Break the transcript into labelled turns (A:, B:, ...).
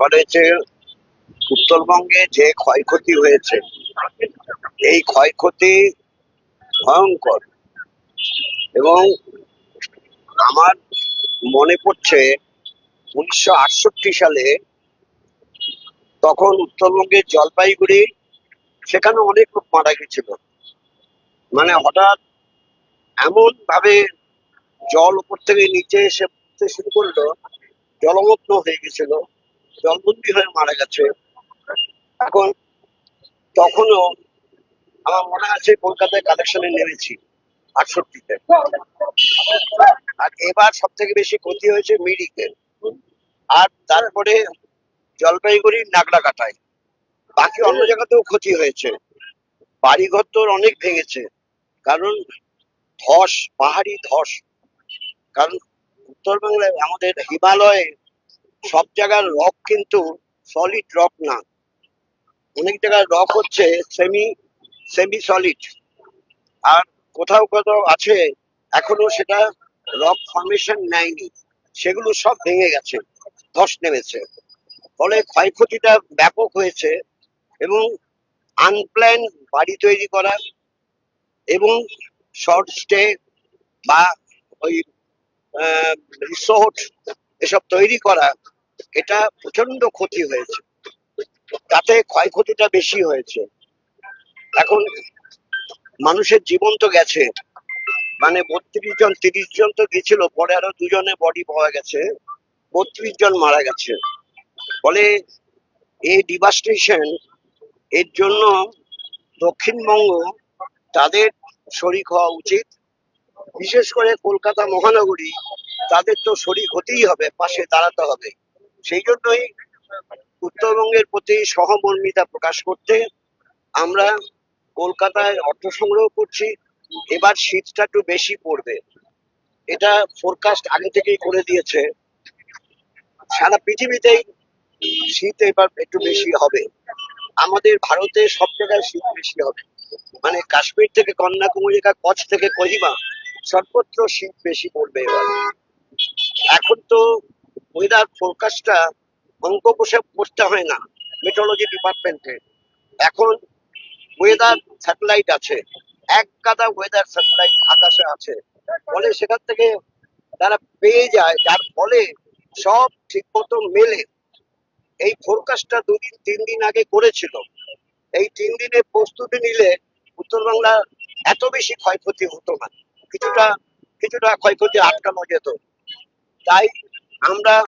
A: ব্যাপার উত্তরবঙ্গে যে ক্ষয়ক্ষতি হয়েছে, এই ক্ষয়ক্ষতি ভয়ঙ্কর। এবং আমার মনে পড়ছে উনিশশো আটষট্টি সালে তখন উত্তরবঙ্গের জলপাইগুড়ি, সেখানে অনেক লোক মারা গেছিল। মানে হঠাৎ এমন ভাবে জল উপর থেকে নিচে এসে শুরু করল, জলমগ্ন হয়ে গেছিল। জলবন্দি হয়ে মারা গেছে। এখন তখনও আমার মনে আছে কলকাতায় কালেকশনে নেমেছি, আটষট্টিতে। আর এবার সব থেকে বেশি ক্ষতি হয়েছে মিরিকে আর তারপরে জলপাইগুড়ি নাগরাকাটায় বাকি অন্য জায়গাতেও ক্ষতি হয়েছে। বাড়িঘর তোর অনেক ভেঙেছে। কারণ ধস, পাহাড়ি ধস। কারণ উত্তরবাংলায় আমাদের হিমালয়ে সব জায়গার রক কিন্তু সলিড রক না। অনেক জায়গায় রক হচ্ছে সেমি সেমি সলিড আর কোথাও কোথাও আছে, এখনও সেটা রক ফর্মেশন নেয়নি। সেগুলো সব ভেঙে গেছে, ধস নেমেছে। ফলে ক্ষয়ক্ষতিটা ব্যাপক হয়েছে এবং আনপ্ল্যান বাড়ি তৈরি করা এবং শর্ট স্টে বা ওই রিসোর্ট এসব তৈরি করা এটা প্রচণ্ড ক্ষতি হয়েছে। তাতে ক্ষয়ক্ষতিটা বেশি হয়েছে। এখন মানুষের জীবন তো গেছে। মানে বত্রিশ জন, তিরিশ জন তো গেছিল, পরে আরও দুজনে বডি পাওয়া গেছে। বত্রিশ জন মারা গেছে। ফলে এই ডিভাস্টেশন এর জন্য দক্ষিণবঙ্গ তাদের শরিক হওয়া উচিত। বিশেষ করে কলকাতা মহানগরী, তাদের তো শরিক হতেই হবে, পাশে দাঁড়াতে হবে। সেই জন্যই উত্তরবঙ্গের প্রতি সহমর্মিতা প্রকাশ করতে আমরা কলকাতায় অর্থ সংগ্রহ করছি, এবার শীতটা একটু বেশি পড়বে। এটা ফোরকাস্ট আগে থেকেই করে দিয়েছে। সারা পৃথিবীতেই শীত এবার একটু বেশি হবে। আমাদের ভারতে সব জায়গায় শীত বেশি হবে। মানে কাশ্মীর থেকে কন্যাকুমারী কচ্ছ থেকে কহিমা সর্বত্র শীত বেশি পড়বে এবার। এখন তো ওয়েদার ফোরকাস্টটা অঙ্ক বসে পড়তে হয় না মেট্রোলজি ডিপার্টমেন্টে এখন ওয়েদার স্যাটেলাইট আছে, এক গাদা ওয়েদার স্যাটেলাইট আকাশে আছে। ফলে সেখান থেকে তারা পেয়ে যায়, যার ফলে সব ঠিক মতো মেলে। এই ফোরকাস্টটা দুদিন, তিন দিন আগে করেছিল। এই তিন দিনে প্রস্তুতি নিলে উত্তরবাংলা এত বেশি ক্ষয়ক্ষতি হতো না। কিছুটা কিছুটা ক্ষয়ক্ষতি আটকানো যেত। তাই আমরা